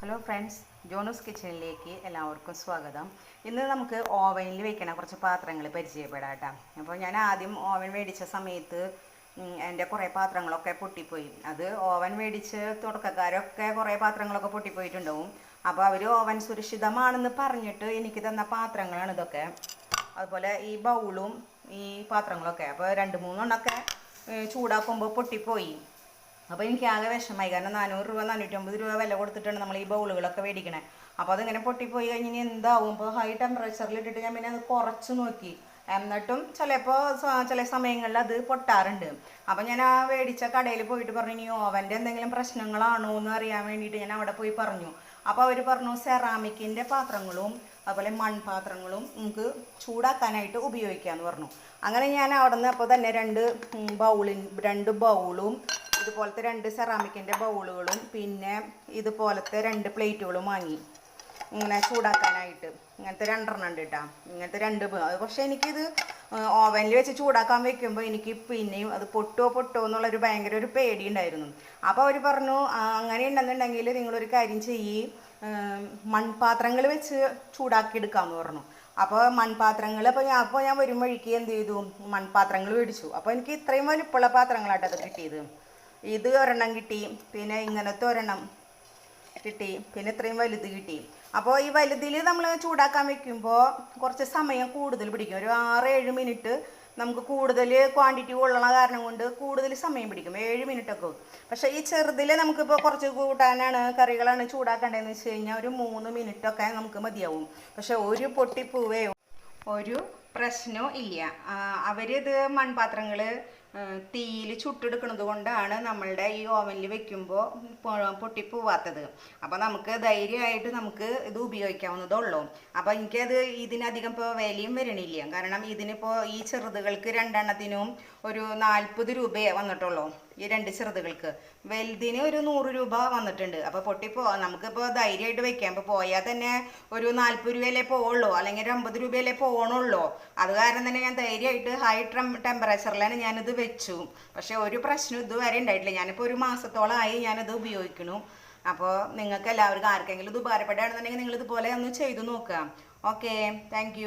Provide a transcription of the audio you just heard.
Hello friends ജോണൂസ് കിച്ചണിലേക്ക് എല്ലാവർക്കും സ്വാഗതം. ഇന്ന് നമുക്ക് ഓവനിൽ വെക്കണ കുറച്ച് പാത്രങ്ങൾ പരിചയപ്പെടാം കേട്ടോ അപ്പോൾ ഞാൻ ആദ്യം ഓവൻ മേടിച്ച സമയത്ത് എന്റെ കുറേ പാത്രങ്ങളൊക്കെ പൊട്ടിപ്പോയി. അത് ഓവൻ മേടിച്ച് തുടക്കക്കാരൊക്കെ കുറേ പാത്രങ്ങളൊക്കെ പൊട്ടിപ്പോയിട്ടുണ്ടാവും. അപ്പോൾ അവർ ഓവൻ സുരക്ഷിതമാണെന്ന് പറഞ്ഞിട്ട് എനിക്ക് തന്ന പാത്രങ്ങളാണ് ഇതൊക്കെ. അതുപോലെ ഈ ബൗളും ഈ പാത്രങ്ങളൊക്കെ. അപ്പോൾ രണ്ട് മൂന്നെണ്ണമൊക്കെ ചൂടാക്കുമ്പോൾ പൊട്ടിപ്പോയി. അപ്പോൾ എനിക്ക് ആകെ വിഷമമായി. കാരണം നാനൂറ് രൂപ നാനൂറ്റമ്പത് രൂപ വില കൊടുത്തിട്ടാണ് നമ്മൾ ഈ ബൗളുകളൊക്കെ മേടിക്കണേ. അപ്പോൾ അതിങ്ങനെ പൊട്ടിപ്പോയി കഴിഞ്ഞ് ഇനി എന്താവും? ഇപ്പോൾ ഹൈ ടെമ്പറേച്ചറിൽ ഇട്ടിട്ട് ഞാൻ പിന്നെ അത് കുറച്ച് നോക്കി. എന്നിട്ടും ചിലപ്പോൾ ചില സമയങ്ങളിൽ അത് പൊട്ടാറുണ്ട്. അപ്പോൾ ഞാൻ ആ മേടിച്ച കടയിൽ പോയിട്ട് പറഞ്ഞു ഇനി ഓവന്റെ എന്തെങ്കിലും പ്രശ്നങ്ങളാണോ എന്ന് അറിയാൻ വേണ്ടിയിട്ട് ഞാൻ അവിടെ പോയി പറഞ്ഞു. അപ്പോൾ അവർ പറഞ്ഞു സെറാമിക്കിന്റെ പാത്രങ്ങളും അതുപോലെ മൺപാത്രങ്ങളും നമുക്ക് ചൂടാക്കാനായിട്ട് ഉപയോഗിക്കാമെന്ന് പറഞ്ഞു. അങ്ങനെ ഞാൻ അവിടെ നിന്ന് അപ്പോൾ തന്നെ രണ്ട് ബൗളിൻ രണ്ട് ബൗളും ഇതുപോലത്തെ രണ്ട് സെറാമിക്കിന്റെ ബൗളുകളും പിന്നെ ഇതുപോലത്തെ രണ്ട് പ്ലേറ്റുകളും വാങ്ങി. ഇങ്ങനെ ചൂടാക്കാനായിട്ട്. ഇങ്ങനത്തെ രണ്ടെണ്ണം ഉണ്ട് കേട്ടോ ഇങ്ങനത്തെ രണ്ട് പക്ഷേ എനിക്കിത് ഓവനിൽ വെച്ച് ചൂടാക്കാൻ വെക്കുമ്പോൾ എനിക്ക് പിന്നെയും അത് പൊട്ടോ പൊട്ടോ എന്നുള്ളൊരു ഭയങ്കര ഒരു പേടി ഉണ്ടായിരുന്നു അപ്പോൾ അവർ പറഞ്ഞു അങ്ങനെ ഉണ്ടെന്നുണ്ടെങ്കിൽ നിങ്ങളൊരു കാര്യം ചെയ്യ്. മൺപാത്രങ്ങൾ വെച്ച് ചൂടാക്കി എടുക്കാമെന്ന് പറഞ്ഞു. അപ്പോൾ മൺപാത്രങ്ങൾ അപ്പോൾ ഞാൻ അപ്പോൾ ഞാൻ വരും വഴിക്ക് എന്ത് ചെയ്തു? മൺപാത്രങ്ങൾ മേടിച്ചു. അപ്പോൾ എനിക്ക് ഇത്രയും വലിപ്പമുള്ള പാത്രങ്ങളാട്ടോ കിട്ടിയത്. ഇത് ഒരെണ്ണം കിട്ടി പിന്നെ ഇങ്ങനത്തെ ഒരെണ്ണം കിട്ടി പിന്നെ ഇത്രയും വലുത് കിട്ടി. അപ്പോൾ ഈ വലുതിൽ നമ്മൾ ചൂടാക്കാൻ വെക്കുമ്പോൾ കുറച്ച് സമയം കൂടുതൽ പിടിക്കും. ഒരു ആറ് ഏഴ് മിനിറ്റ് നമുക്ക് കൂടുതൽ ക്വാണ്ടിറ്റി കൊള്ളണ കാരണം കൊണ്ട് കൂടുതൽ സമയം പിടിക്കും. ഏഴ് മിനിറ്റ് ഒക്കെ പക്ഷേ ഈ ചെറുതിൽ നമുക്കിപ്പോൾ കുറച്ച് കൂട്ടാനാണ് കറികളാണ് ചൂടാക്കേണ്ടതെന്ന് വെച്ച് കഴിഞ്ഞാൽ ഒരു മൂന്ന് മിനിറ്റ് ഒക്കെ നമുക്ക് മതിയാവും. പക്ഷെ ഒരു പൊട്ടിപ്പൂവേ ഒരു പ്രശ്നവും ഇല്ല. അവരിത് മൺപാത്രങ്ങൾ തീയിൽ ചുട്ടെടുക്കുന്നത് കൊണ്ടാണ് നമ്മളുടെ ഈ ഓവനിൽ വെക്കുമ്പോൾ പൊട്ടിപ്പോവാത്തത്. അപ്പോൾ നമുക്ക് ധൈര്യമായിട്ട് നമുക്ക് ഇത് ഉപയോഗിക്കാവുന്നതേ ഉള്ളൂ അപ്പോൾ എനിക്കത് ഇതിനധികം ഇപ്പോൾ വിലയും വരണില്ല. കാരണം ഇതിനിപ്പോൾ ഈ ചെറുതുകൾക്ക് രണ്ടെണ്ണത്തിനും ഒരു നാൽപ്പത് രൂപയേ വന്നിട്ടുള്ളൂ. ഈ രണ്ട് ചെറുതുകൾക്ക്. വലുതിന് ഒരു നൂറ് രൂപ വന്നിട്ടുണ്ട്. അപ്പോൾ പൊട്ടിപ്പോ നമുക്കിപ്പോൾ ധൈര്യമായിട്ട് വെക്കാം. ഇപ്പോൾ പോയാൽ തന്നെ ഒരു നാൽപ്പത് രൂപയല്ലേ പോവുള്ളൂ. അല്ലെങ്കിൽ ഒരു അമ്പത് രൂപയല്ലേ പോകണുള്ളൂ അത് കാരണം തന്നെ ഞാൻ ധൈര്യമായിട്ട് ഹൈ ടെമ്പറേച്ചറിലാണ് ഞാനിത് വെച്ചു. പക്ഷേ ഒരു പ്രശ്നം ഇതുവരെ ഉണ്ടായിട്ടില്ല. ഞാനിപ്പോൾ ഒരു മാസത്തോളമായി ഞാനത് ഉപയോഗിക്കണു. അപ്പോൾ നിങ്ങൾക്ക് എല്ലാവർക്കും ആർക്കെങ്കിലും ഇത് ഉപകാരപ്പെടുകയാണെന്നുണ്ടെങ്കിൽ നിങ്ങൾ ഇതുപോലെ ഒന്ന് ചെയ്തു നോക്കുക. Okay thank